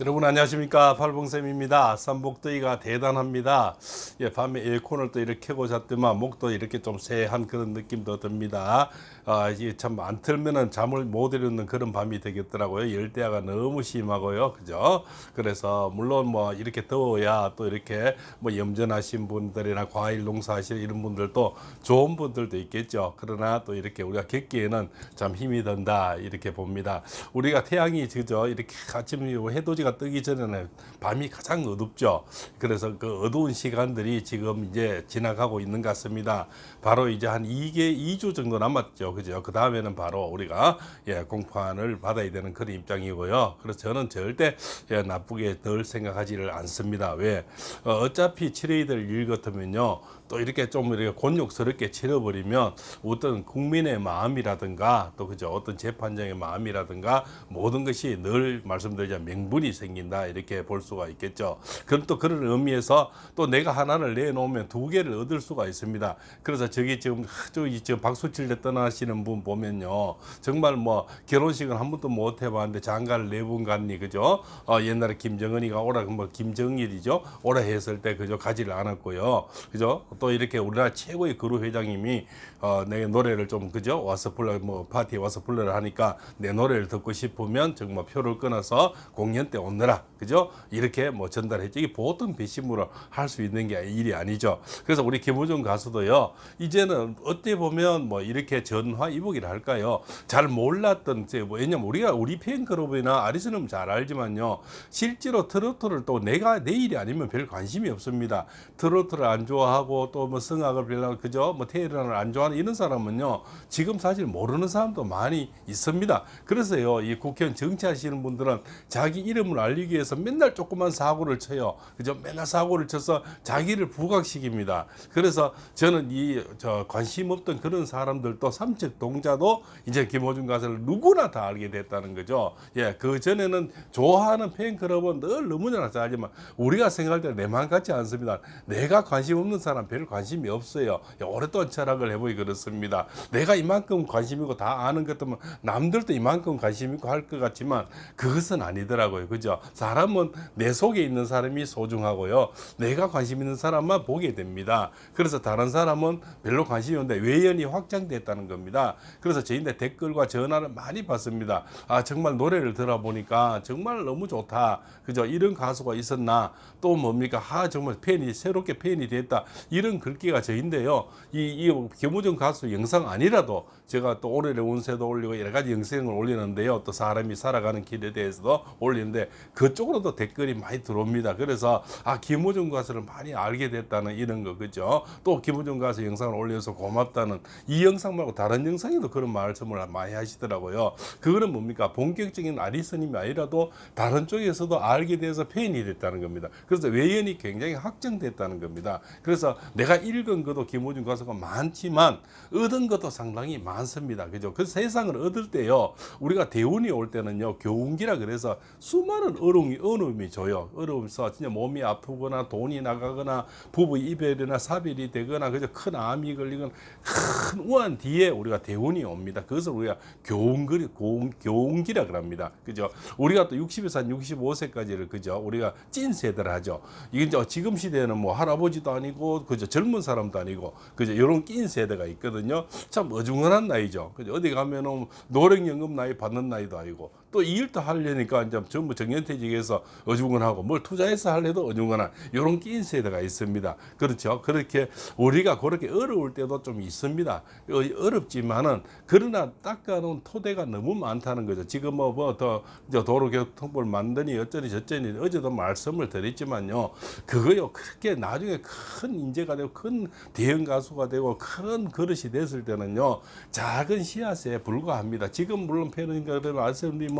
여러분 안녕하십니까? 팔봉쌤입니다. 삼복더위가 대단합니다. 예, 밤에 에어컨을 또 이렇게 켜고 잤더만 목도 이렇게 좀 쎄한 그런 느낌도 듭니다. 아, 이게 참 안 틀면은 잠을 못 이루는 그런 밤이 되겠더라고요. 열대야가 너무 심하고요. 그죠? 그래서 물론 뭐 이렇게 더워야 또 이렇게 뭐 염전하신 분들이나 과일 농사하시는 이런 분들도 좋은 분들도 있겠죠. 그러나 또 이렇게 우리가 겪기에는 참 힘이 든다. 이렇게 봅니다. 우리가 태양이 그죠? 이렇게 아침 해돋이가 뜨기 전에는 밤이 가장 어둡죠. 그래서 그 어두운 시간들이 지금 이제 지나가고 있는 것 같습니다. 바로 이제 한 2개, 2주 정도 남았죠. 그죠? 그 다음에는 바로 우리가 예, 공판을 받아야 되는 그런 입장이고요. 그래서 저는 절대 예, 나쁘게 늘 생각하지를 않습니다. 왜? 어, 치러야 될일 같으면요. 또 이렇게 좀 이렇게 곤욕스럽게 치러버리면 어떤 국민의 마음이라든가 또 그죠 어떤 재판장의 마음이라든가 모든 것이 늘 말씀드리자 명분이 생긴다 이렇게 볼 수가 있겠죠. 그럼 또 그런 의미에서 또 내가 하나를 내놓으면 두 개를 얻을 수가 있습니다. 그래서 저기 지금 저기 지금 박수칠대 떠나시는 분 보면요 정말 뭐 결혼식은 한 번도 못 해봤는데 장가를 네 번 갔니 그죠? 어, 옛날에 김정은이가 오라 뭐 김정일이죠 오라 했을 때 그죠 가지를 않았고요 그죠? 또 이렇게 우리나라 최고의 그루 회장님이 어, 내 노래를 좀 그죠 와서 불러 뭐 파티에 와서 불러라 하니까 내 노래를 듣고 싶으면 정말 표를 끊어서 공연 때 오느라. 그죠? 이렇게 뭐 전달했죠. 이게 보통 배심으로 할 수 있는 게 일이 아니죠. 그래서 우리 김우중 가수도요 이제는 어때 보면 뭐 이렇게 전화 이복이라 할까요? 잘 몰랐던 뭐 왜냐면 우리가 우리 팬클럽이나 아리스는 잘 알지만요. 실제로 트로트를 또 내가 내 일이 아니면 별 관심이 없습니다. 트로트를 안 좋아하고 또 뭐 성악을 별로 그죠? 뭐 테일런을 안 좋아하는 이런 사람은요 지금 사실 모르는 사람도 많이 있습니다. 그래서요 이 국회의원 정치하시는 분들은 자기 이름을 알리기 위해서 맨날 조그만 사고를 쳐요. 그죠? 맨날 사고를 쳐서 자기를 부각시킵니다. 그래서 저는 이 저 관심 없던 그런 사람들도 삼척 동자도 이제 김호중 가수를 누구나 다 알게 됐다는 거죠. 예 그 전에는 좋아하는 팬클럽은 늘 너무나 잘하지만 우리가 생각할 때 내 마음 같지 않습니다. 내가 관심 없는 사람 별 관심이 없어요. 오랫동안 철학을 해보기 그렇습니다. 내가 이만큼 관심 있고 다 아는 것 같으면 남들도 이만큼 관심 있고 할 것 같지만 그것은 아니더라고요 그죠? 사람은 내 속에 있는 사람이 소중하고요. 내가 관심 있는 사람만 보게 됩니다. 그래서 다른 사람은 별로 관심이 없는데 외연이 확장됐다는 겁니다. 그래서 저희들 댓글과 전화를 많이 받습니다. 아 정말 노래를 들어보니까 정말 너무 좋다. 그죠? 이런 가수가 있었나? 또 뭡니까? 아 정말 팬이 새롭게 팬이 됐다. 이런 글귀가 저인데요. 이, 이 김우정 가수 영상 아니라도 제가 또 올해의 운세도 올리고 여러 가지 영상을 올리는데요. 또 사람이 살아가는 길에 대해서도 올리는데 그쪽으로도 댓글이 많이 들어옵니다. 그래서 아 김우정 가수를 많이 알게 됐다는 이런 거 그죠? 또 김우정 가수 영상을 올려서 고맙다는 이 영상 말고 다른 영상에도 그런 말씀을 많이 하시더라고요. 그거는 뭡니까? 본격적인 아리스님이 아니라도 다른 쪽에서도 알게 돼서 팬이 됐다는 겁니다. 그래서 외연이 굉장히 확정됐다는 겁니다. 그래서 내가 읽은 것도 김우중 가수가 많지만 얻은 것도 상당히 많습니다. 그죠? 그 세상을 얻을 때요 우리가 대운이 올 때는요 교운기라 그래서 수많은 어려움이 어려움이 줘요. 어려움서 진짜 몸이 아프거나 돈이 나가거나 부부 이별이나 사별이 되거나 그저 큰 암이 걸리거나 큰 우한 뒤에 우리가 대운이 옵니다. 그것을 우리가 교운기 교운, 교운기라 그럽니다. 그죠? 우리가 또 60에서 한 65세까지를 그죠 우리가 찐 세대를 하죠. 이게 이제 지금 시대에는 뭐 할아버지도 아니고 그저 젊은 사람도 아니고 그저 이런 낀 세대가 있거든요. 참 어중간한 나이죠. 그죠? 어디 가면은 노령연금 나이 받는 나이도 아니고 또 이 일도 하려니까 이제 전부 정년퇴직해서 어중간하고 뭘 투자해서 할래도 어중간한 이런 낀 세대가 있습니다. 그렇죠? 그렇게 우리가 그렇게 어려울 때도 좀 있습니다. 어, 어렵지만은 그러나 닦아놓은 토대가 너무 많다는 거죠. 지금 뭐더 도로교통법을 만드니 어쩌니 저쩌니 어제도 말씀을 드렸지만요. 그거요. 그렇게 나중에 큰 인재가 되고 큰 대형 가수가 되고 큰 그릇이 됐을 때는요. 작은 씨앗에 불과합니다. 지금 물론 패는가를 말씀드리면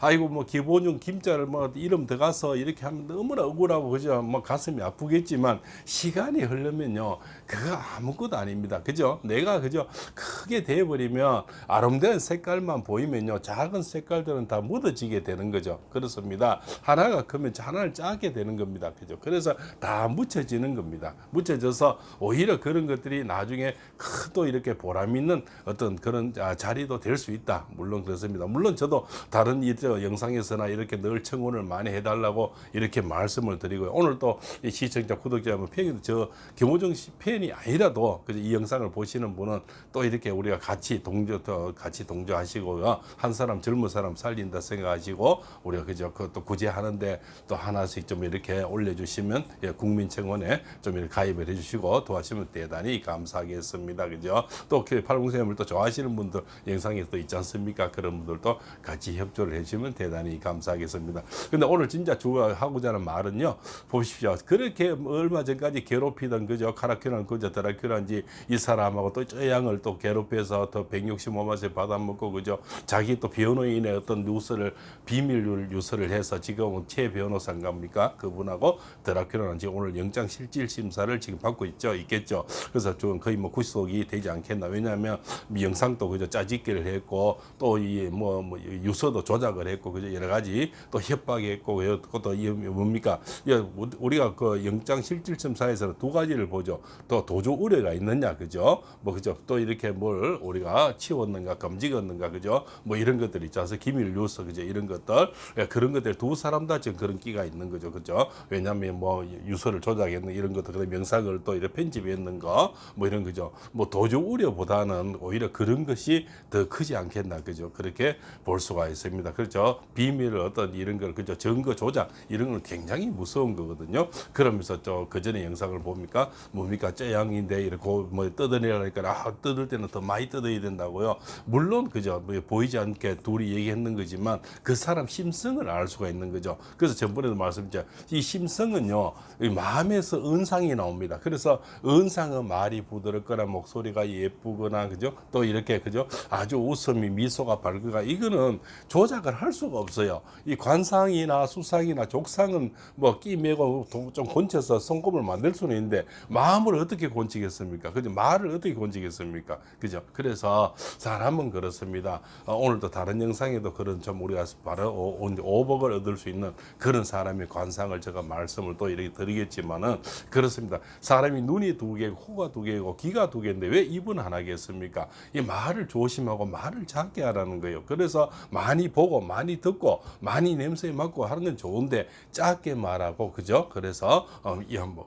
아이고 뭐 기본용 김자를 뭐 이름 들어가서 이렇게 하면 너무나 억울하고 그죠? 뭐 가슴이 아프겠지만 시간이 흐르면요 그거 아무것도 아닙니다. 그죠? 내가 그죠? 크게 돼버리면 아름다운 색깔만 보이면요 작은 색깔들은 다 묻어지게 되는 거죠. 그렇습니다. 하나가 크면 하나를 짜게 되는 겁니다. 그죠? 그래서 다 묻혀지는 겁니다. 묻혀져서 오히려 그런 것들이 나중에 큰또 이렇게 보람 있는 어떤 그런 아, 자리도 될 수 있다. 물론 그렇습니다. 물론 저도 다 다른 이저 영상에서나 이렇게 늘 청원을 많이 해달라고 이렇게 말씀을 드리고요. 오늘 또 이 시청자 구독자 여러분 팬, 저 김호정 씨 팬이 아니라도 이 영상을 보시는 분은 또 이렇게 우리가 같이 동조 또 같이 동조하시고요. 한 사람 젊은 사람 살린다 생각하시고 우리가 그죠 그또 구제하는데 또 하나씩 좀 이렇게 올려주시면 예, 국민청원에 좀 이렇게 가입을 해주시고 도와주시면 대단히 감사하겠습니다. 그죠? 또 팔공생을 또 좋아하시는 분들 영상에 또 있지 않습니까? 그런 분들도 같이 협 조를 해주시면 대단히 감사하겠습니다. 근데 오늘 진짜 주하고자 하는 말은요. 보십시오. 그렇게 얼마 전까지 괴롭히던 그죠? 카라큐란 그저 드라큐란지 이 사람하고 또 저 양을 또 괴롭혀서 더 165만씩 받아먹고 그죠? 자기 또 변호인의 어떤 뉴스를 비밀 뉴스를 해서 지금 최 변호사인갑니까? 그분하고 드라큐라는 지금 오늘 영장 실질 심사를 지금 받고 있죠. 있겠죠. 그래서 좀 거의 뭐 구속이 되지 않겠나. 왜냐하면 이 영상도 그저 짜집기를 했고 또이뭐 뭐 유서도 조작을 했고 그죠 여러 가지 또 협박했고 또이 뭡니까? 예, 우리가 그 영장 실질 심사에서는 두 가지를 보죠. 또 도주 우려가 있느냐, 그죠? 뭐 그죠? 또 이렇게 뭘 우리가 치웠는가, 검직었는가, 그죠? 뭐 이런 것들. 그래서 기밀 뉴스 그죠? 이런 것들 예, 그런 것들 두 사람 다 지금 그런 끼가 있는 거죠, 그죠? 왜냐하면 뭐 유서를 조작했는 이런 것들 그다음 명상을 또 이렇게 편집했는 거 뭐 이런 거죠. 뭐 도주 우려보다는 오히려 그런 것이 더 크지 않겠나, 그죠? 그렇게 볼 수가 있 습니다. 그렇죠? 비밀을 어떤 이런 걸 그죠? 증거 조작 이런 건 굉장히 무서운 거거든요. 그러면서 저그 전에 영상을 봅니까? 뭡니까? 째양인데 이렇게 뭐 뜯어내라니까 아 뜯을 때는 더 많이 뜯어야 된다고요. 물론 그죠? 뭐 보이지 않게 둘이 얘기했는 거지만 그 사람 심성을 알 수가 있는 거죠. 그래서 전번에도 말씀드렸죠. 이 심성은요, 이 마음에서 은상이 나옵니다. 그래서 은상은 말이 부드럽거나 목소리가 예쁘거나 그죠? 또 이렇게 그죠? 아주 웃음이 미소가 밝거나 이거는 조 작을 할 수가 없어요. 이 관상이나 수상이나 족상은 뭐 끼매고 도- 좀 곤쳐서 성공을 만들 수는 있는데 마음을 어떻게 곤치겠습니까? 그죠? 말을 어떻게 곤치겠습니까? 그죠? 그래서 사람은 그렇습니다. 어, 오늘도 다른 영상에도 그런 좀 우리가 바로 오복을 얻을 수 있는 그런 사람의 관상을 제가 말씀을 또 이렇게 드리겠지만은 그렇습니다. 사람이 눈이 두 개고 코가 두 개고 귀가 두 개인데 왜 입은 하나겠습니까? 이 말을 조심하고 말을 작게 하라는 거예요. 그래서 많이 보고 많이 듣고 많이 냄새 맡고 하는 건 좋은데 작게 말하고 그죠? 그래서 어,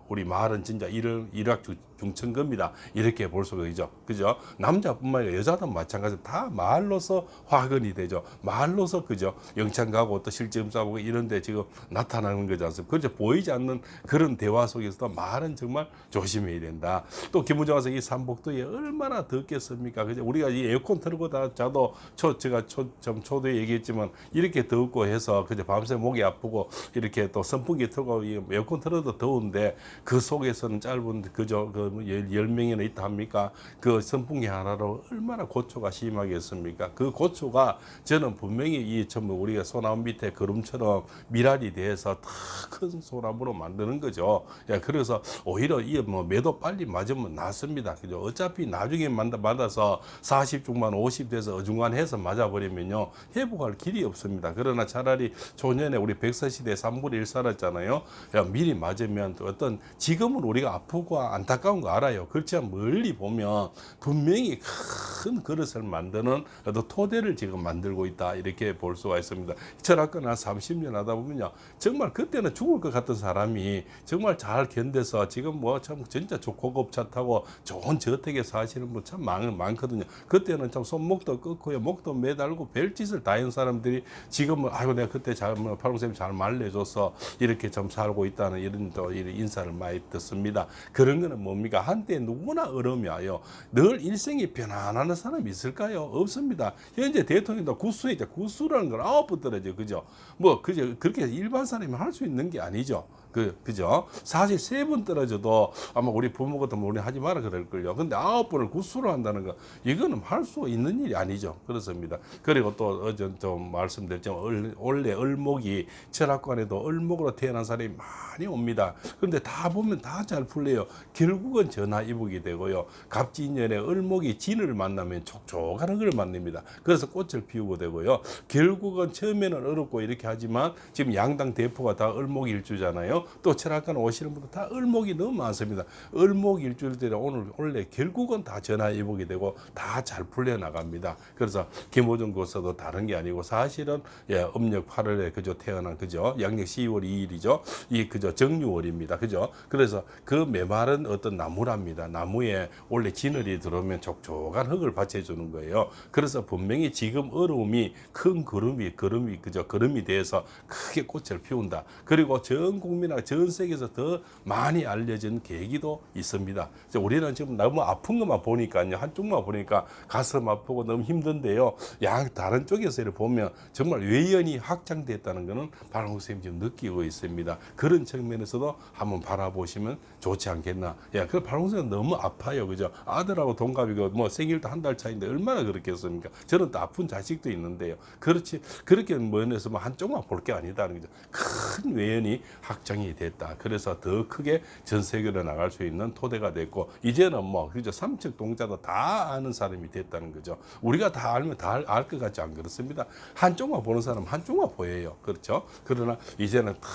우리 말은 진짜 일을 일학 중천 겁니다. 이렇게 볼 수가 있죠. 그죠? 남자뿐만 아니라 여자도 마찬가지 다 말로서 화근이 되죠. 말로서 그죠? 영창 가고 또 실점 싸고 이런데 지금 나타나는 거지 않습니까? 그죠? 보이지 않는 그런 대화 속에서도 말은 정말 조심해야 된다. 또 김우정아서 이 삼복도에 얼마나 덥겠습니까? 그죠? 우리가 이 에어컨 틀고 다 자도 초 제가 초, 좀 초도에 얘기했지만 이렇게 덥고 해서 그죠? 밤새 목이 아프고 이렇게 또 선풍기 틀고 이 에어컨 틀어도 더운데 그 속에서는 짧은 그죠? 그 열, 열 명이나 있다 합니까? 그 선풍기 하나로 얼마나 고초가 심하겠습니까? 그 고초가 저는 분명히 이 전부 우리가 소나무 밑에 구름처럼 미랄이 돼서 다큰 소나무로 만드는 거죠. 야, 그래서 오히려 이뭐 매도 빨리 맞으면 낫습니다. 그죠? 어차피 나중에 만다, 맞아서 40 중반 50 돼서 어중간해서 맞아버리면요. 회복할 길이 없습니다. 그러나 차라리 초년에 우리 백서시대 3분의 1 살았잖아요. 야, 미리 맞으면 어떤 지금은 우리가 아프고 안타까운 거 알아요. 그렇지만 멀리 보면 분명히 큰 그릇을 만드는 어떤 토대를 지금 만들고 있다. 이렇게 볼 수가 있습니다. 철학관 한 30년 하다 보면요. 정말 그때는 죽을 것 같은 사람이 정말 잘 견뎌서 지금 뭐 참 진짜 저 고급 차 타고 좋은 저택에 사시는 분 참 많거든요. 그때는 참 손목도 꺾고요. 목도 매달고 별짓을 다한 사람들이 지금은 아이고 내가 그때 잘, 뭐, 팔공쌤이 잘 말려줘서 이렇게 좀 살고 있다는 이런 또 이런 인사를 많이 듣습니다. 그런 거는 뭡니까? 한때 누구나 어려움이 와요. 늘 일생이 편안한 사람이 있을까요? 없습니다. 현재 대통령도 구수에 이제 구수라는 걸번 떨어져. 그죠? 뭐, 그죠? 그렇게 일반 사람이 할 수 있는 게 아니죠. 그, 그죠? 사실 세 번 떨어져도 아마 우리 부모 같으면 우리 하지 마라 그럴걸요. 근데 아홉 번을 구수로 한다는 거, 이거는 할 수 있는 일이 아니죠. 그렇습니다. 그리고 또 어제 좀 말씀드렸지만, 얼- 원래 을목이 철학관에도 을목으로 태어난 사람이 많이 옵니다. 그런데 다 보면 다 잘 풀려요. 결국은 전화 이북이 되고요. 갑진년에 을목이 진을 만나면 촉촉한 흙을 만납니다. 그래서 꽃을 피우고 되고요. 결국은 처음에는 어렵고 이렇게 하지만 지금 양당 대표가 다 을목 일주잖아요. 또 철학관 오시는 분들 다 을목이 너무 많습니다. 을목 일주일들이 오늘 원래 결국은 다 전화위복이 되고 다 잘 풀려 나갑니다. 그래서 김호중 교수도 다른 게 아니고 사실은 예, 음력 8월에 그죠 태어난 그죠 양력 12월 2일이죠. 이 그죠 정유월입니다. 그죠? 그래서 그 메마른 어떤 나무랍니다. 나무에 원래 지늘이 들어오면 촉촉한 흙을 받쳐주는 거예요. 그래서 분명히 지금 어려움이 큰 구름이 구름이 그죠 구름이 돼서 크게 꽃을 피운다. 그리고 전 국민 하고 전 세계에서 더 많이 알려진 계기도 있습니다. 우리는 지금 너무 아픈 것만 보니까요 한쪽만 보니까 가슴 아프고 너무 힘든데요. 양 다른 쪽에서 보면 정말 외연이 확장됐다는 것은 바로 선생님 지금 느끼고 있습니다. 그런 측면에서도 한번 바라보시면 좋지 않겠나. 예, 그 바로 선생님 너무 아파요, 그죠? 아들하고 동갑이고 뭐 생일도 한 달 차인데 얼마나 그렇겠습니까? 저는 또 아픈 자식도 있는데요. 그렇지 그렇게 면에서 뭐 한쪽만 볼 게 아니다는 거죠. 큰 외연이 확장이 됐다. 그래서 더 크게 전 세계로 나갈 수 있는 토대가 됐고 이제는 뭐 그죠 삼척 동자도 다 아는 사람이 됐다는 거죠. 우리가 다 알면 다 알 것 같지 안 그렇습니다. 한쪽만 보는 사람 한쪽만 보여요. 그렇죠? 그러나 이제는 다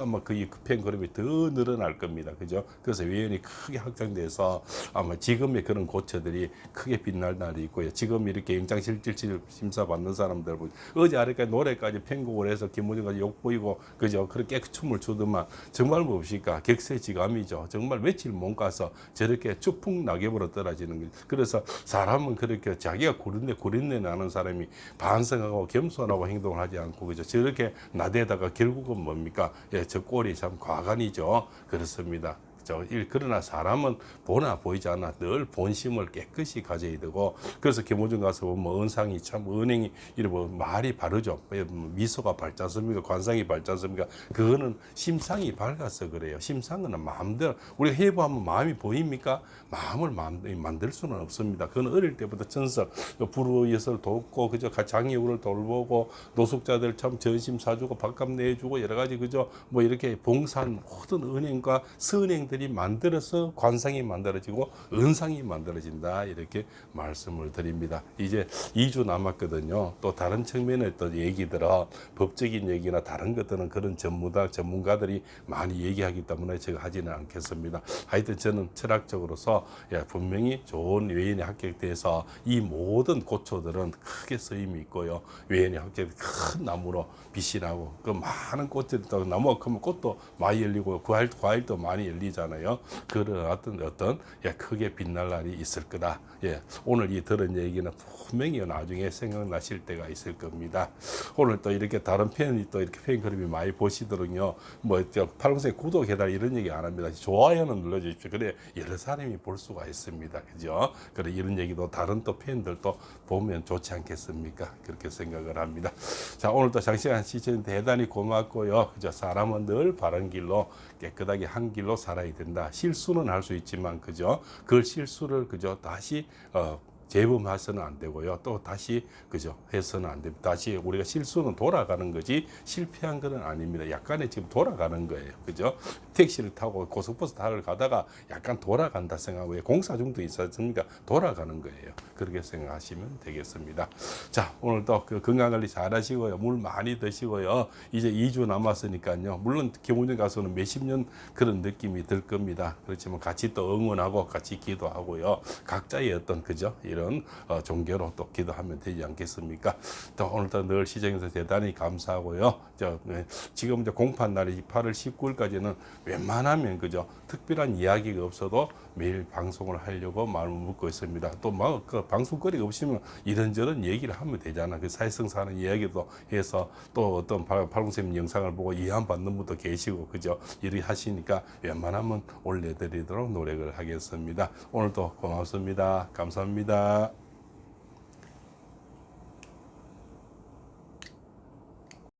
아마 그이 급행 그림이 더 늘어날 겁니다. 그죠? 그래서 외연이 크게 확장돼서 아마 지금의 그런 고처들이 크게 빛날 날이 있고요. 지금 이렇게 영장실질 심사 받는 사람들 어제 아래까지 노래까지 편곡을 해서 김무중까지 욕 보이고 그죠? 그렇게 춤을 추더만 정말 뭡니까? 격세지감이죠. 정말 며칠 못 가서 저렇게 추풍 낙엽으로 떨어지는 거죠. 그래서 사람은 그렇게 자기가 구린내 구린내 나는 사람이 반성하고 겸손하고 행동을 하지 않고 그죠? 저렇게 나대다가 결국은 뭡니까? 예, 저 꼴이 참 과간이죠. 그렇습니다. 저 일, 그러나 사람은 보나 보이지 않아 늘 본심을 깨끗이 가져야 되고 그래서 김호중 가서 보면 뭐 은상이 참 은행이 이런 뭐 말이 바르죠. 미소가 밝지 않습니까? 관상이 밝지 않습니까? 그거는 심상이 밝아서 그래요. 심상은 마음대로 우리가 해부하면 마음이 보입니까? 마음을 마음, 만들 수는 없습니다. 그건 어릴 때부터 전설 불우예설 돕고 그저 장애우를 돌보고 노숙자들 참 전심 사주고 밥값 내주고 여러 가지 그저 뭐 이렇게 봉산 모든 은행과 선행들이 만들어서 관상이 만들어지고 은상이 만들어진다 이렇게 말씀을 드립니다. 이제 2주 남았거든요. 또 다른 측면의 또 얘기들은 법적인 얘기나 다른 것들은 그런 전문가 전문가들이 많이 얘기하기 때문에 제가 하지는 않겠습니다. 하여튼 저는 철학적으로서 예, 분명히 좋은 외인이 합격돼서 이 모든 고초들은 크게 쓰임이 있고요. 외인이 합격 큰 나무로 빛이 나고 그 많은 꽃들이 또 나무가 크면 꽃도 많이 열리고 과일, 과일도 많이 열리잖아요. 그런 어떤 어떤 예, 크게 빛날 날이 있을 거다. 예, 오늘 이 들은 얘기는 분명히 나중에 생각나실 때가 있을 겁니다. 오늘 또 이렇게 다른 팬이 또 이렇게 팬 그림이 많이 보시도록요. 뭐 팔공생 구독해달 이런 얘기 안 합니다. 좋아요는 눌러주십시오. 그래 여러 사람이 볼 수가 있습니다. 그죠? 그래 이런 얘기도 다른 또 팬들도 보면 좋지 않겠습니까? 그렇게 생각을 합니다. 자 오늘도 장시간 시청 대단히 고맙고요. 그죠? 사람은 늘 바른 길로 깨끗하게 한 길로 살아야 된다. 실수는 할 수 있지만 그죠? 그 실수를 그죠? 다시 어 재범해서는 안 되고요. 또 다시 그죠 해서는 안 됩니다. 다시 우리가 실수는 돌아가는 거지 실패한 거는 아닙니다. 약간의 지금 돌아가는 거예요. 그죠? 택시를 타고 고속버스 타러 가다가 약간 돌아간다 생각하고 공사 중도 있었으니까 돌아가는 거예요. 그렇게 생각하시면 되겠습니다. 자 오늘도 그 건강관리 잘 하시고요. 물 많이 드시고요. 이제 2주 남았으니까요. 물론 김원정 가수는 몇십 년 그런 느낌이 들 겁니다. 그렇지만 같이 또 응원하고 같이 기도하고요. 각자의 어떤 그죠? 이런 어, 종교로 또 기도하면 되지 않겠습니까? 또 오늘도 늘 시청해서 대단히 감사하고요. 저, 네, 지금 이제 공판 날이 8월 19일까지는 웬만하면 그죠? 특별한 이야기가 없어도 매일 방송을 하려고 마음을 먹고 있습니다. 또막 그 방송거리가 없으면 이런저런 얘기를 하면 되잖아. 그 사회성 사는 이야기도 해서 또 어떤 팔공쌤 영상을 보고 이해안 받는 분도 계시고 그죠? 이렇게 하시니까 웬만하면 올려드리도록 노력을 하겠습니다. 오늘도 고맙습니다. 감사합니다. Uh,